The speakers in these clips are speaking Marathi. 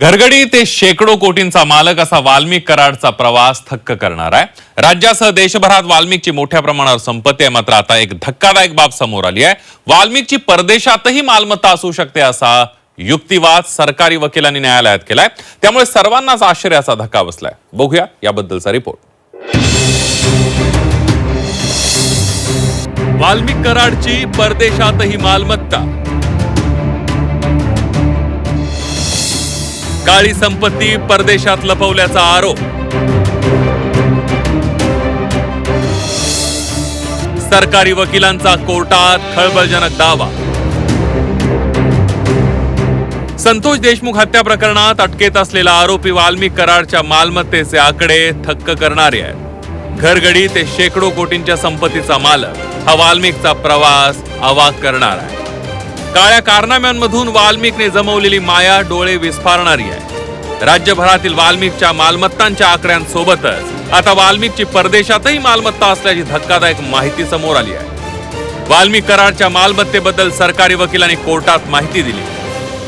घरगडी ते शेकडो कोटींचा मालक असा वाल्मिक कराडचा प्रवास थक्क करणार आहे. राज्यासह देशभरात वाल्मिकची मोठ्या प्रमाणावर संपत्ती आहे. मात्र आता एक धक्कादायक बाब समोर आली आहे. वाल्मिकची परदेशातही मालमत्ता असू शकते असा युक्तिवाद सरकारी वकिलांनी न्यायालयात केलाय. त्यामुळे सर्वांनाच आश्चर्याचा धक्का बसलाय. बघूया याबद्दलचा रिपोर्ट. वाल्मिक कराडची परदेशातही मालमत्ता. काळी संपत्ती परदेशात लपवल्याचा आरोप. सरकारी वकिलांचा कोर्टात खळबळजनक दावा. संतोष देशमुख हत्या प्रकरणात अटकेत असलेला आरोपी वाल्मिक कराडच्या मालमत्तेचे आकडे थक्क करणारे आहेत. घरगडी ते शेकडो कोटींच्या संपत्तीचा मालक हा वाल्मिकचा प्रवास अवाक करणार आहे. काळ्या कारनाम्यांमधून वाल्मिकने जमवलेली माया डोळे विस्फारणारी आहे. राज्यभरातील वाल्मिकच्या मालमत्तांच्या आकड्यांसोबतच आता वाल्मिकची परदेशातही मालमत्ता असल्याची धक्कादायक माहिती समोर आली आहे. वाल्मिक कराडच्या मालमत्तेबद्दल सरकारी वकिलांनी कोर्टात माहिती दिली.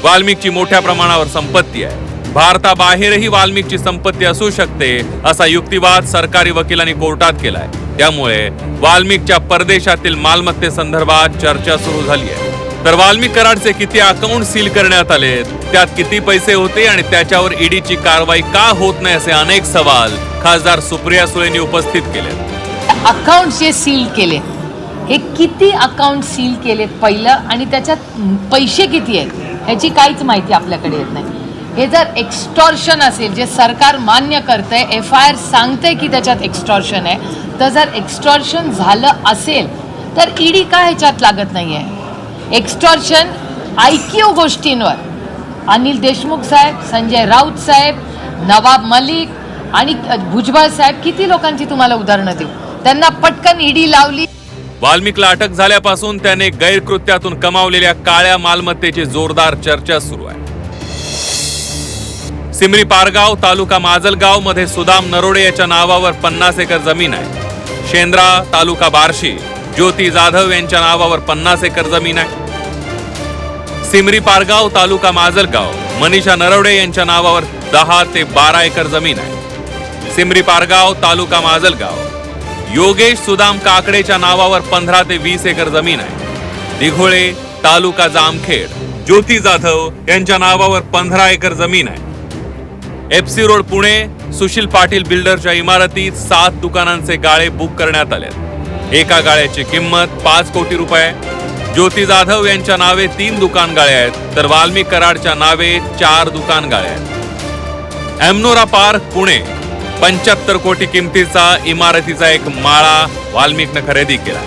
वाल्मिकची मोठ्या प्रमाणावर संपत्ती आहे. भारताबाहेरही वाल्मिकची संपत्ती असू शकते असा युक्तिवाद सरकारी वकिलांनी कोर्टात केलाय. त्यामुळे वाल्मिकच्या परदेशातील मालमत्तेसंदर्भात चर्चा सुरू झाली आहे. तर वाल्मिक कराडचे किती अकाउंट सील करण्यात आले त्यात किती पैसे होते आणि त्याच्यावर ईडीची कारवाई का होत नाही असे अनेक सवाल खासदार सुप्रिया सुळेंनी उपस्थित केले. अकाउंट जे सील केले हे किती अकाउंट सील केलेत पहिलं आणि त्याच्यात पैसे किती आहेत ह्याची काहीच माहिती आपल्याकडे येत नाही. हे जर एक्स्टॉर्शन असेल जे सरकार मान्य करतंय एफ आय आर सांगतंय की त्याच्यात एक्स्टॉर्शन आहे तर जर एक्स्टॉर्शन झालं असेल तर ईडी का ह्याच्यात लागत नाही आहे एक्स्टॉर्शन क्यू गोष्टींवर. अनिल देशमुख साहेब संजय राऊत साहेब नवाब मलिक आणि भुजबळ साहेब किती लोकांची तुम्हाला उदाहरणं देऊ? त्यांना पटकन ईडी लावली. वाल्मिकला अटक झाल्यापासून त्याने गैरकृत्यातून कमावलेल्या काळ्या मालमत्तेची जोरदार चर्चा सुरू आहे. सिमरी पारगाव तालुका माजलगावमध्ये सुदाम नरोडे याच्या नावावर पन्नास एकर जमीन आहे. शेंद्रा तालुका बार्शी ज्योती जाधव यांच्या नावावर पन्नास एकर जमीन आहे. सिमरी पारगाव तालुका माजलगाव मनीषा नरवडे यांच्या नावावर दहा ते बारा एकर जमीन आहे. सिमरी पारगाव तालुका माजलगाव योगेश सुदाम काकडेच्या नावावर पंधरा ते वीस एकर जमीन आहे. दिघोळे तालुका जामखेड ज्योती जाधव यांच्या नावावर पंधरा एकर जमीन आहे. एफसी रोड पुणे सुशील पाटील बिल्डरच्या इमारतीत सात दुकानांचे गाळे बुक करण्यात आले एका गाळ्याची किंमत पाच कोटी रुपये. ज्योती जाधव यांच्या नावे तीन दुकान गाळे आहेत तर वाल्मी कराडच्या नावे चार दुकान गाळे आहेत. एमनोरा पार्क पुणे. पंच्याहत्तर कोटी किमतीचा इमारतीचा एक माळा वाल्मिकनं खरेदी केला.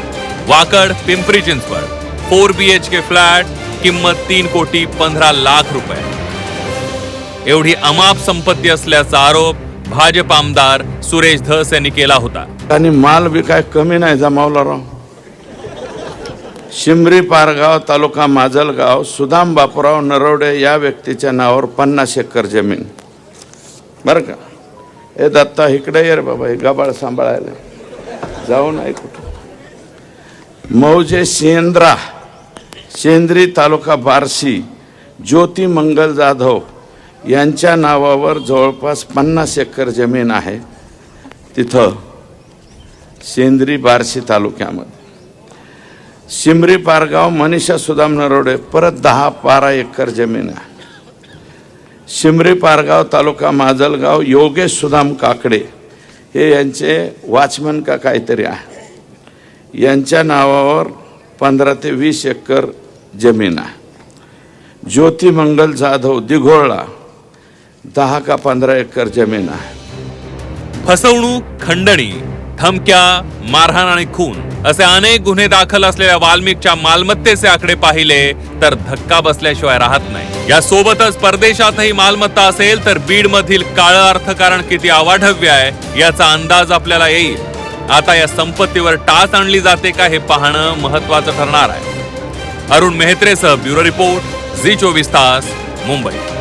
Wakad Pimpri Chinchwad. Four B H K flat किंमत तीन कोटी पंधरा लाख रुपये. एवढी अमाप संपत्ती असल्याचा आरोप भाजप आमदार सुरेश धस यांनी केला होता. आणि माल बी काय कमी नाही जमावला राव शिमरी पारगाव तालुका माजलगाव सुदाम बापूराव नरवडे या व्यक्तीच्या नावावर पन्नास एकर जमीन. बरं का? हे दत्ता इकडे ये रे बाबा हे गबाळ सांभाळायला. जाऊ नाही कुठं. मौजे शेंद्रा शेंद्री तालुका बार्शी ज्योती मंगल जाधव यांच्या नावावर जवळपास पन्नास एकर जमीन आहे. तिथं सेंद्री बार्शी तालुक्यामध्ये. शिमरी पारगाव मनीषा सुदाम नरोडे परत दहा बारा एकर जमीन आहे. शिमरी पारगाव तालुका माजलगाव योगेश सुदाम काकडे हे यांचे वॉचमन का काहीतरी आहे. यांच्या नावावर पंधरा ते वीस एकर जमीन आहे. ज्योती मंगल जाधव दिघोळला दहा का पंधरा एकर जमीन आहे. फसवणूक खंडणी धमक्या मारहाण आणि खून असे अनेक गुन्हे दाखल असलेल्या वाल्मिकच्या मालमत्तेचे आकडे पाहिले तर धक्का बसल्याशिवाय राहत नाही. या सोबतच परदेशातही मालमत्ता असेल तर बीड मधील काळ अर्थकारण किती अवाढव्य आहे याचा अंदाज आपल्याला येईल. आता या संपत्तीवर टाच आणली जाते का हे पाहणं महत्वाचं ठरणार आहे. अरुण मेहत्रेसह ब्युरो रिपोर्ट झी चोवीस तास मुंबई.